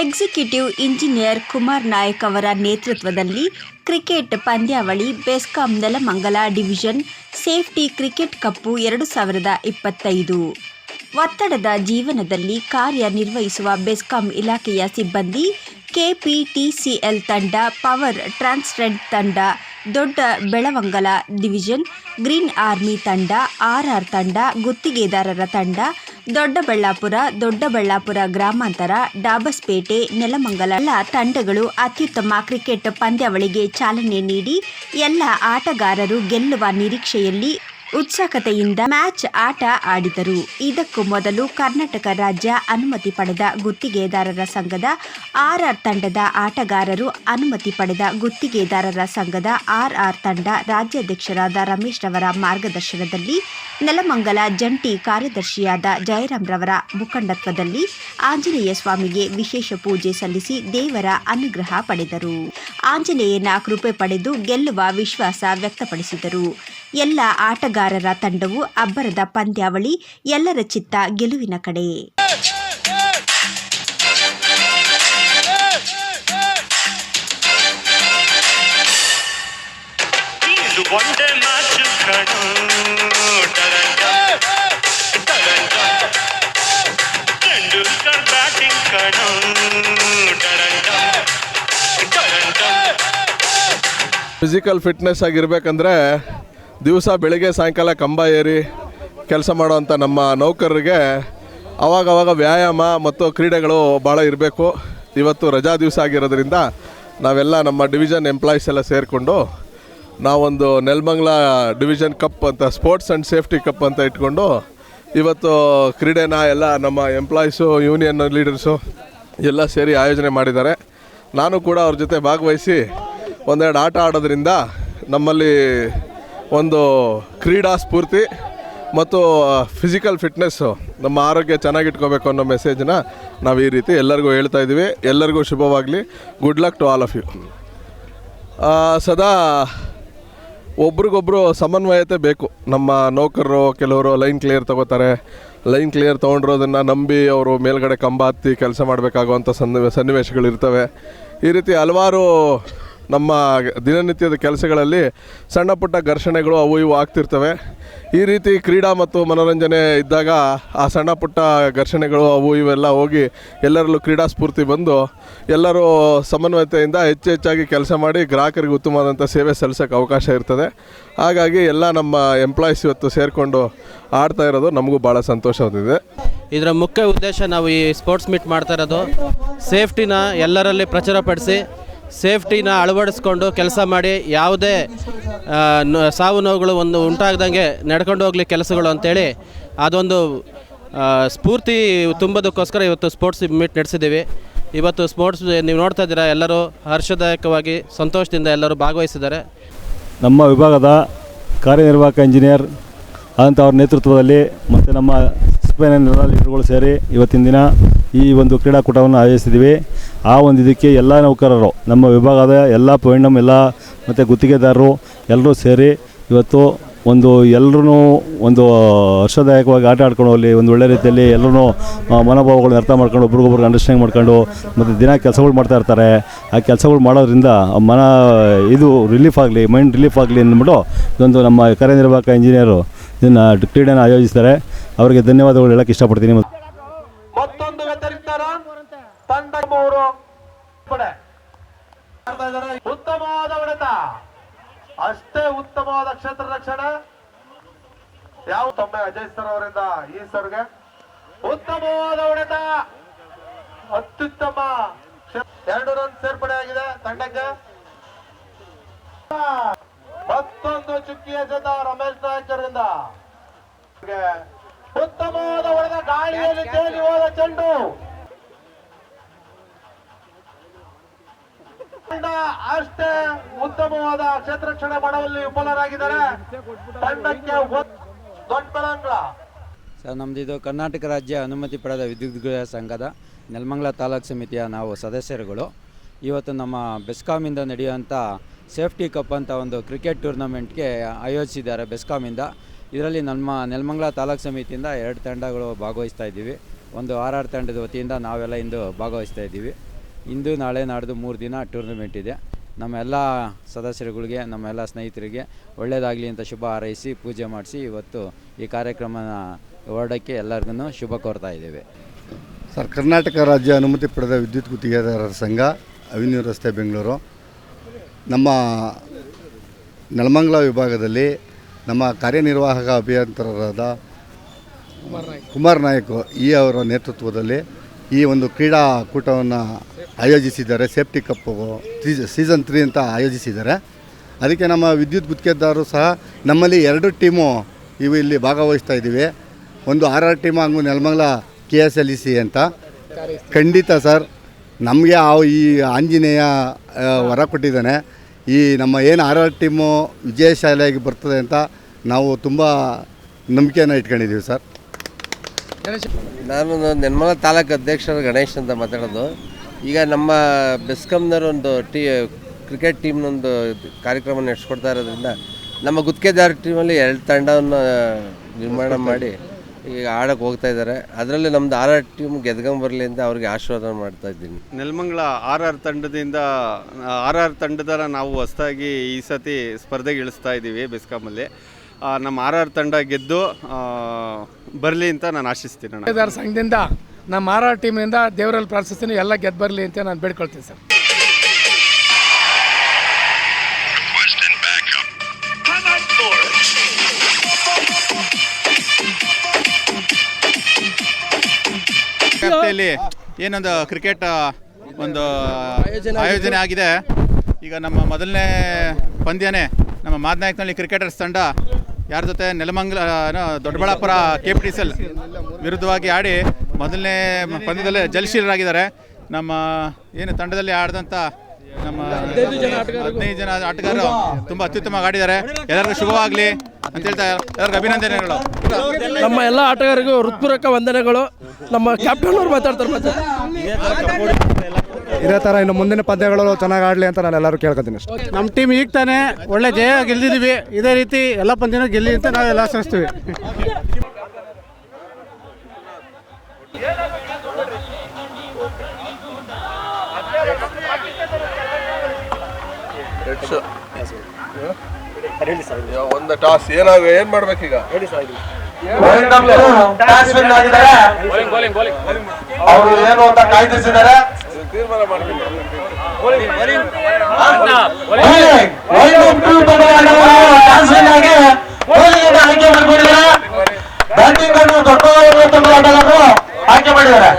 Executive engineer Kumar Nayak ಅವರ ನೇತೃತ್ವದಲ್ಲಿ cricket ಪಂದ್ಯಾವಳಿ BESCOM Nelamangala division safety cricket cup ಎರಡು ಸಾವಿರದ ಇಪ್ಪತ್ತೈದು. ಒತ್ತಡದ ಜೀವನದಲ್ಲಿ ಕಾರ್ಯನಿರ್ವಹಿಸುವ ಬೆಸ್ಕಾಂ ಇಲಾಖೆಯ ಸಿಬ್ಬಂದಿ ಕೆಪಿಟಿಸಿಎಲ್ ತಂಡ, ಪವರ್ ಟ್ರಾನ್ಸ್ಟ್ರೆಂಟ್ ತಂಡ, Dodda Belavangala division, green army ತಂಡ, ಆರ್ಆರ್ ತಂಡ, ಗುತ್ತಿಗೆದಾರರ ತಂಡ ದೊಡ್ಡಬಳ್ಳಾಪುರ ದೊಡ್ಡಬಳ್ಳಾಪುರ ಗ್ರಾಮಾಂತರ, ಡಾಬಸ್ಪೇಟೆ, ನೆಲಮಂಗಲ ತಂಡಗಳು ಅತ್ಯುತ್ತಮ ಕ್ರಿಕೆಟ್ ಪಂದ್ಯಾವಳಿಗೆ ಚಾಲನೆ ನೀಡಿ ಎಲ್ಲ ಆಟಗಾರರು ಗೆಲ್ಲುವ ನಿರೀಕ್ಷೆಯಲ್ಲಿ ಉತ್ಸುಕತೆಯಿಂದ ಮ್ಯಾಚ್ ಆಟ ಆಡಿದರು. ಇದಕ್ಕೂ ಮೊದಲು ಕರ್ನಾಟಕ ರಾಜ್ಯ ಅನುಮತಿ ಪಡೆದ ಗುತ್ತಿಗೆದಾರರ ಸಂಘದ ಆರ್ಆರ್ ತಂಡದ ಆಟಗಾರರು ಅನುಮತಿ ಪಡೆದ ಗುತ್ತಿಗೆದಾರರ ಸಂಘದ ಆರ್ಆರ್ ತಂಡ ರಾಜ್ಯಾಧ್ಯಕ್ಷರಾದ ರಮೇಶ್ ರವರ ಮಾರ್ಗದರ್ಶನದಲ್ಲಿ ನೆಲಮಂಗಲ ಜಂಟಿ ಕಾರ್ಯದರ್ಶಿಯಾದ ಜಯರಾಮ್ ರವರ ಮುಖಂಡತ್ವದಲ್ಲಿ ಆಂಜನೇಯ ಸ್ವಾಮಿಗೆ ವಿಶೇಷ ಪೂಜೆ ಸಲ್ಲಿಸಿ ದೇವರ ಅನುಗ್ರಹ ಪಡೆದರು. ಆಂಜನೇಯನ ಕೃಪೆ ಪಡೆದು ಗೆಲ್ಲುವ ವಿಶ್ವಾಸ ವ್ಯಕ್ತಪಡಿಸಿದರು. ಎಲ್ಲ ಆಟಗಾರರ ತಂಡವು ಅಬ್ಬರದ ಪಂದ್ಯಾವಳಿ ಎಲ್ಲರ ಚಿತ್ತ ಗೆಲುವಿನ ಕಡೆ. ಫಿಸಿಕಲ್ ಫಿಟ್ನೆಸ್ ಆಗಿರ್ಬೇಕಂದ್ರೆ ದಿವಸ ಬೆಳಗ್ಗೆ ಸಾಯಂಕಾಲ ಕಂಬ ಏರಿ ಕೆಲಸ ಮಾಡೋವಂಥ ನಮ್ಮ ನೌಕರರಿಗೆ ಅವಾಗವಾಗ ವ್ಯಾಯಾಮ ಮತ್ತು ಕ್ರೀಡೆಗಳು ಭಾಳ ಇರಬೇಕು. ಇವತ್ತು ರಜಾ ದಿವಸ ಆಗಿರೋದ್ರಿಂದ ನಾವೆಲ್ಲ ನಮ್ಮ ಡಿವಿಷನ್ ಎಂಪ್ಲಾಯೀಸ್ ಎಲ್ಲ ಸೇರಿಕೊಂಡು ನಾವೊಂದು ನೆಲಮಂಗ್ಲ ಡಿವಿಷನ್ ಕಪ್ ಅಂತ, ಸ್ಪೋರ್ಟ್ಸ್ ಆ್ಯಂಡ್ ಸೇಫ್ಟಿ ಕಪ್ ಅಂತ ಇಟ್ಕೊಂಡು ಇವತ್ತು ಕ್ರೀಡೆನ ಎಲ್ಲ ನಮ್ಮ ಎಂಪ್ಲಾಯೀಸು, ಯೂನಿಯನ್ ಲೀಡರ್ಸು ಎಲ್ಲ ಸೇರಿ ಆಯೋಜನೆ ಮಾಡಿದ್ದಾರೆ. ನಾನು ಕೂಡ ಅವ್ರ ಜೊತೆ ಭಾಗವಹಿಸಿ ಒಂದೆರಡು ಆಟ ಆಡೋದ್ರಿಂದ ನಮ್ಮಲ್ಲಿ ಒಂದು ಕ್ರೀಡಾ ಸ್ಫೂರ್ತಿ ಮತ್ತು ಫಿಸಿಕಲ್ ಫಿಟ್ನೆಸ್ಸು ನಮ್ಮ ಆರೋಗ್ಯ ಚೆನ್ನಾಗಿಟ್ಕೋಬೇಕು ಅನ್ನೋ ಮೆಸೇಜನ್ನ ನಾವು ಈ ರೀತಿ ಎಲ್ಲರಿಗೂ ಹೇಳ್ತಾ ಇದ್ದೀವಿ. ಎಲ್ಲರಿಗೂ ಶುಭವಾಗಲಿ. Good luck to all of you ಸದಾ ಒಬ್ರಿಗೊಬ್ರು ಸಮನ್ವಯತೆ ಬೇಕು. ನಮ್ಮ ನೌಕರರು, ಕೆಲವರು ಲೈನ್ ಕ್ಲಿಯರ್ ತಗೋತಾರೆ. ಲೈನ್ ಕ್ಲಿಯರ್ ತೊಗೊಂಡಿರೋದನ್ನು ನಂಬಿ ಅವರು ಮೇಲ್ಗಡೆ ಕಂಬ ಹತ್ತಿ ಕೆಲಸ ಮಾಡಬೇಕಾಗುವಂಥ ಸನ್ನಿವೆ ಸನ್ನಿವೇಶಗಳು ಇರ್ತವೆ ಈ ರೀತಿ ಹಲವಾರು ನಮ್ಮ ದಿನನಿತ್ಯದ ಕೆಲಸಗಳಲ್ಲಿ ಸಣ್ಣ ಪುಟ್ಟ ಘರ್ಷಣೆಗಳು ಅವು ಇವು ಆಗ್ತಿರ್ತವೆ. ಈ ರೀತಿ ಕ್ರೀಡಾ ಮತ್ತು ಮನೋರಂಜನೆ ಇದ್ದಾಗ ಆ ಸಣ್ಣ ಪುಟ್ಟ ಘರ್ಷಣೆಗಳು ಅವು ಇವೆಲ್ಲ ಹೋಗಿ ಎಲ್ಲರಲ್ಲೂ ಕ್ರೀಡಾ ಸ್ಫೂರ್ತಿ ಬಂದು ಎಲ್ಲರೂ ಸಮನ್ವಯತೆಯಿಂದ ಹೆಚ್ಚು ಹೆಚ್ಚಾಗಿ ಕೆಲಸ ಮಾಡಿ ಗ್ರಾಹಕರಿಗೆ ಉತ್ತಮವಾದಂಥ ಸೇವೆ ಸಲ್ಲಿಸೋಕ್ಕೆ ಅವಕಾಶ ಇರ್ತದೆ. ಹಾಗಾಗಿ ಎಲ್ಲ ನಮ್ಮ ಎಂಪ್ಲಾಯೀಸ್ ಇವತ್ತು ಸೇರಿಕೊಂಡು ಆಡ್ತಾ ಇರೋದು ನಮಗೂ ಭಾಳ ಸಂತೋಷವಾಗಿದೆ ಇದರ ಮುಖ್ಯ ಉದ್ದೇಶ ನಾವು ಈ ಸ್ಪೋರ್ಟ್ಸ್ ಮೀಟ್ ಮಾಡ್ತಾ ಇರೋದು. ಸೇಫ್ಟಿನ ಎಲ್ಲರಲ್ಲಿ ಪ್ರಚುರಪಡಿಸಿ ಸೇಫ್ಟಿನ ಅಳವಡಿಸ್ಕೊಂಡು ಕೆಲಸ ಮಾಡಿ, ಯಾವುದೇ ಸಾವು ನೋವುಗಳು ಒಂದು ಉಂಟಾಗ್ದಂಗೆ ನಡ್ಕೊಂಡು ಹೋಗ್ಲಿ ಕೆಲಸಗಳು ಅಂತೇಳಿ ಅದೊಂದು ಸ್ಫೂರ್ತಿ ತುಂಬೋದಕ್ಕೋಸ್ಕರ ಇವತ್ತು ಸ್ಪೋರ್ಟ್ಸ್ ಮೀಟ್ ನಡೆಸಿದ್ದೀವಿ. ಇವತ್ತು ಸ್ಪೋರ್ಟ್ಸ್ ನೀವು ನೋಡ್ತಾ ಇದ್ದೀರಾ, ಎಲ್ಲರೂ ಹರ್ಷದಾಯಕವಾಗಿ, ಸಂತೋಷದಿಂದ ಎಲ್ಲರೂ ಭಾಗವಹಿಸಿದ್ದಾರೆ. ನಮ್ಮ ವಿಭಾಗದ ಕಾರ್ಯನಿರ್ವಾಹಕ ಇಂಜಿನಿಯರ್ ಅನಂತ ಅವ್ರ ನೇತೃತ್ವದಲ್ಲಿ ಮತ್ತು ನಮ್ಮ ಲೀಡರ್ಗಳು ಸೇರಿ ಇವತ್ತಿನ ದಿನ ಈ ಒಂದು ಕ್ರೀಡಾಕೂಟವನ್ನು ಆಯೋಜಿಸಿದ್ದೀವಿ. ಆ ಒಂದು ಇದಕ್ಕೆ ಎಲ್ಲ ನೌಕರರು, ನಮ್ಮ ವಿಭಾಗದ ಎಲ್ಲ ಪೊಯ್ಣಮ್ ಎಲ್ಲ ಮತ್ತು ಗುತ್ತಿಗೆದಾರರು ಎಲ್ಲರೂ ಸೇರಿ ಇವತ್ತು ಒಂದು ಎಲ್ಲರೂ ಒಂದು ಹರ್ಷದಾಯಕವಾಗಿ ಆಟ ಆಡ್ಕೊಂಡು ಹೋಗಲಿ, ಒಂದು ಒಳ್ಳೆ ರೀತಿಯಲ್ಲಿ ಎಲ್ಲರೂ ಮನೋಭಾವಗಳನ್ನ ಅರ್ಥ ಮಾಡ್ಕೊಂಡು ಒಬ್ರಿಗೊಬ್ರಿಗೆ ಅಂಡರ್ಸ್ಟ್ಯಾಂಡ್ ಮಾಡ್ಕೊಂಡು ಮತ್ತು ದಿನ ಕೆಲಸಗಳು ಮಾಡ್ತಾ ಇರ್ತಾರೆ. ಆ ಕೆಲಸಗಳು ಮಾಡೋದ್ರಿಂದ ಮನ, ಇದು ರಿಲೀಫ್ ಆಗಲಿ ಮೈಂಡ್ ರಿಲೀಫ್ ಆಗಲಿ ಅಂದ್ಬಿಟ್ಟು ಇದೊಂದು ನಮ್ಮ ಕಾರ್ಯನಿರ್ವಾಹಕ ಇಂಜಿನಿಯರು ಇದನ್ನು ಕ್ರೀಡೆನ ಆಯೋಜಿಸ್ತಾರೆ. ಅವರಿಗೆ ಧನ್ಯವಾದಗಳು ಹೇಳೋಕ್ಕೆ ಇಷ್ಟಪಡ್ತೀನಿ ಮತ್ತು ಮತ್ತೊಂದು ವ್ಯತಿರಿಕ್ತ ರನ್ ತಂಡ ಮೂರು ಇದ್ದಾರೆ. ಉತ್ತಮವಾದ ಹೊಡೆತ ಅಷ್ಟೇ ಉತ್ತಮವಾದ ಕ್ಷೇತ್ರ ರಕ್ಷಣೆ. ಯಾವ ತೊಂಬೆ? ಅಜಯ್ ಸರ್ ಅವರಿಂದ ಈ ಸರ್ಗೆ ಉತ್ತಮವಾದ ಹೊಡೆತ ಅತ್ಯುತ್ತಮ ಎರಡು ರನ್ ಸೇರ್ಪಡೆ ಆಗಿದೆ ತಂಡಕ್ಕೆ. ಮತ್ತೊಂದು ಚುಕ್ಕಿಯ ಜೊತೆ ರಮೇಶ್ ನಾಯಕರಿಂದ. ಉತ್ತಮವಾದ ಹೊಡೆದ ಗಾಳಿಯಲ್ಲಿ ತೇಲಿ ಹೋದ ಚೆಂಡು. ಅಷ್ಟೇ ಉತ್ತಮವಾದ ಕ್ಷೇತ್ರ ರಕ್ಷಣೆ ಮಾಡುವಲ್ಲಿ ವಿಫಲರಾಗಿದ್ದಾರೆ. ತಂಡಕ್ಕೆ ದೊಡ್ಡ ಸರ್, ನಮ್ದು ಇದು ಕರ್ನಾಟಕ ರಾಜ್ಯ ಅನುಮತಿ ಪಡೆದ ವಿದ್ಯುತ್ ಗೃಹ ಸಂಘದ ನೆಲಮಂಗಲ ತಾಲೂಕು ಸಮಿತಿಯ ನಾವು ಸದಸ್ಯರುಗಳು. ಇವತ್ತು ನಮ್ಮ ಬೆಸ್ಕಾಮಿಂದ ನಡೆಯುವಂಥ ಸೇಫ್ಟಿ ಕಪ್ ಅಂತ ಒಂದು ಕ್ರಿಕೆಟ್ ಟೂರ್ನಮೆಂಟ್ಗೆ ಆಯೋಜಿಸಿದ್ದಾರೆ ಬೆಸ್ಕಾಮಿಂದ ಇದರಲ್ಲಿ ನಮ್ಮ ನೆಲಮಂಗಲ ತಾಲೂಕು ಸಮಿತಿಯಿಂದ ಎರಡು ತಂಡಗಳು ಭಾಗವಹಿಸ್ತಾ ಇದ್ದೀವಿ. ಒಂದು ಆರ್ ಆರ್ ತಂಡದ ವತಿಯಿಂದ ನಾವೆಲ್ಲ ಇಂದು ಭಾಗವಹಿಸ್ತಾ ಇದ್ದೀವಿ. ಇಂದು, ನಾಳೆ, ನಾಡ್ದು ಮೂರು ದಿನ ಟೂರ್ನಮೆಂಟ್ ಇದೆ. ನಮ್ಮೆಲ್ಲ ಸದಸ್ಯರುಗಳಿಗೆ, ನಮ್ಮೆಲ್ಲ ಸ್ನೇಹಿತರಿಗೆ ಒಳ್ಳೆಯದಾಗಲಿ ಅಂತ ಶುಭ ಹಾರೈಸಿ ಪೂಜೆ ಮಾಡಿಸಿ ಇವತ್ತು ಈ ಕಾರ್ಯಕ್ರಮನ ಹೊರಡೋಕ್ಕೆ ಎಲ್ಲರಿಗೂ ಶುಭ ಕೋರ್ತಾ ಇದ್ದೇವೆ. ಸರ್, ಕರ್ನಾಟಕ ರಾಜ್ಯ ಅನುಮತಿ ಪಡೆದ ವಿದ್ಯುತ್ ಗುತ್ತಿಗೆದಾರರ ಸಂಘ ಅವಿನ್ಯೂ ರಸ್ತೆ ಬೆಂಗಳೂರು. ನಮ್ಮ ನೆಲಮಂಗಲ ವಿಭಾಗದಲ್ಲಿ ನಮ್ಮ ಕಾರ್ಯನಿರ್ವಾಹಕ ಅಭಿಯಂತರರಾದ ಕುಮಾರ್ ನಾಯಕ್ ಈ ಅವರ ನೇತೃತ್ವದಲ್ಲಿ ಈ ಒಂದು ಕ್ರೀಡಾಕೂಟವನ್ನು ಆಯೋಜಿಸಿದ್ದಾರೆ, ಸೇಫ್ಟಿ ಕಪ್ಪು ಸೀಸನ್ ತ್ರೀ ಅಂತ ಆಯೋಜಿಸಿದ್ದಾರೆ. ಅದಕ್ಕೆ ನಮ್ಮ ವಿದ್ಯುತ್ ಗುತ್ತಿಗೆದಾರರು ಸಹ ನಮ್ಮಲ್ಲಿ ಎರಡು ಟೀಮು ಇವು ಇಲ್ಲಿ ಭಾಗವಹಿಸ್ತಾ ಇದ್ದೀವಿ. ಒಂದು ಆರ್ ಆರ್ ಟೀಮ್ ಹಾಗೂ Nelamangala K S L E C ಅಂತ. ಖಂಡಿತ ಸರ್, ನಮಗೆ ಆ ಈ ಆಂಜನೇಯ ವರ ಕೊಟ್ಟಿದ್ದಾನೆ. ಈ ನಮ್ಮ ಏನು ಆರ್ ಆರ್ ಟೀಮು ವಿಜಯಶಾಲಿಯಾಗಿ ಬರ್ತದೆ ಅಂತ ನಾವು ತುಂಬ ನಂಬಿಕೆಯನ್ನು ಇಟ್ಕೊಂಡಿದ್ದೀವಿ ಸರ್. ನಾನು ನಿರ್ಮಲ ತಾಲೂಕು ಅಧ್ಯಕ್ಷರು ಗಣೇಶ್ ಅಂತ ಮಾತಾಡೋದು. ಈಗ ನಮ್ಮ ಬೆಸ್ಕಮ್ನವರೊಂದು ಟೀ, ಕ್ರಿಕೆಟ್ ಟೀಮ್ನೊಂದು ಕಾರ್ಯಕ್ರಮ ನಡೆಸ್ಕೊಡ್ತಾ ಇರೋದ್ರಿಂದ ನಮ್ಮ ಗುತ್ತಿಗೆದಾರ ಟೀಮಲ್ಲಿ ಎರಡು ತಂಡವನ್ನು ನಿರ್ಮಾಣ ಮಾಡಿ ಈಗ ಆಡಕ್ಕೆ ಹೋಗ್ತಾ ಇದ್ದಾರೆ. ಅದರಲ್ಲಿ ನಮ್ಮದು ಆರ್ ಆರ್ ಟೀಮ್ ಗೆದ್ಕೊಂಬರಲಿ ಅಂತ ಅವ್ರಿಗೆ ಆಶೀರ್ವಾದ ಮಾಡ್ತಾ ಇದ್ದೀನಿ. ನೆಲಮಂಗಲ ಆರ್ ಆರ್ ತಂಡದಿಂದ ಆರ್ ಆರ್ ತಂಡದ ನಾವು ಹೊಸದಾಗಿ ಈ ಸತಿ ಸ್ಪರ್ಧೆಗೆ ಇಳಿಸ್ತಾ ಇದ್ದೀವಿ ಬೆಸ್ಕಾಮಲ್ಲಿ ನಮ್ಮ ಆರ್ ಆರ್ ತಂಡ ಗೆದ್ದು ಬರಲಿ ಅಂತ ನಾನು ಆಶಿಸ್ತೀನಿ ಅಣ್ಣ. ಸಂಘದಿಂದ ನಮ್ಮ ಆರ್ ಆರ್ ಟೀಮ್ನಿಂದ ದೇವರಲ್ಲಿ ಪ್ರಾರ್ಥಿಸ್ತೀನಿ ಎಲ್ಲ ಗೆದ್ದು ಬರಲಿ ಅಂತ ನಾನು ಬೇಡ್ಕೊಳ್ತೀನಿ ಸರ್. ಏನೊಂದು ಕ್ರಿಕೆಟ್ ಒಂದು ಆಯೋಜನೆ ಆಗಿದೆ. ಈಗ ನಮ್ಮ ಮೊದಲನೇ ಪಂದ್ಯನೇ ನಮ್ಮ ಮಾದನಾಯಕನಲ್ಲಿ ಕ್ರಿಕೆಟರ್ಸ್ ತಂಡ ಯಾರ ಜೊತೆ Nelamangala Doddaballapura K P T C L ವಿರುದ್ಧವಾಗಿ ಆಡಿ ಮೊದಲನೇ ಪಂದ್ಯದಲ್ಲೇ ಜಲಶೀಲರಾಗಿದ್ದಾರೆ ನಮ್ಮ, ಏನು ತಂಡದಲ್ಲಿ ಆಡಿದಂಥ ನಮ್ಮ ಹದಿನೈದು ಜನ ಆಟಗಾರರು ತುಂಬ ಅತ್ಯುತ್ತಮವಾಗಿ ಆಡಿದ್ದಾರೆ. ಎಲ್ಲರಿಗೂ ಶುಭವಾಗಲಿ ಅಂತ ಹೇಳ್ತಾ ಎಲ್ಲರಿಗೂ ಅಭಿನಂದನೆಗಳು. ನಮ್ಮ ಎಲ್ಲ ಆಟಗಾರರಿಗೂ ಹೃತ್ಪೂರ್ವಕ ವಂದನೆಗಳು. ನಮ್ಮ ಕ್ಯಾಪ್ಟನ್ ಅವರು ಮಾತಾಡ್ತಾರೆ ಇದೇ ಥರ ಇನ್ನು ಮುಂದಿನ ಪಂದ್ಯಗಳು ಚೆನ್ನಾಗಿ ಆಡಲಿ ಅಂತ ನಾನು ಎಲ್ಲರೂ ಕೇಳ್ಕೊತೀನಿ ಅಷ್ಟೇ. ನಮ್ಮ ಟೀಮ್ ಈಗ ತಾನೇ ಒಳ್ಳೆ ಜಯ ಗೆಲ್ದಿದ್ದೀವಿ ಇದೇ ರೀತಿ ಎಲ್ಲ ಪಂದ್ಯನೂ ಗೆಲ್ಲಿ ಅಂತ ನಾವು ಎಲ್ಲ ಸರಿಸ್ತೀವಿ ಒಂದು ಟಾಸ್ ಏನಾಗ ಏನು ಮಾಡ್ಬೇಕೀಗ ಅವರು ಏನು ಅಂತ ಕಾಯ್ದಿರಿಸಿದ್ದಾರೆ? ಬ್ಯಾಟಿಂಗ್ ಅನ್ನು ದೊಡ್ಡ ಆಟಗಾರರು ಆಯ್ಕೆ ಮಾಡಿದ್ದಾರೆ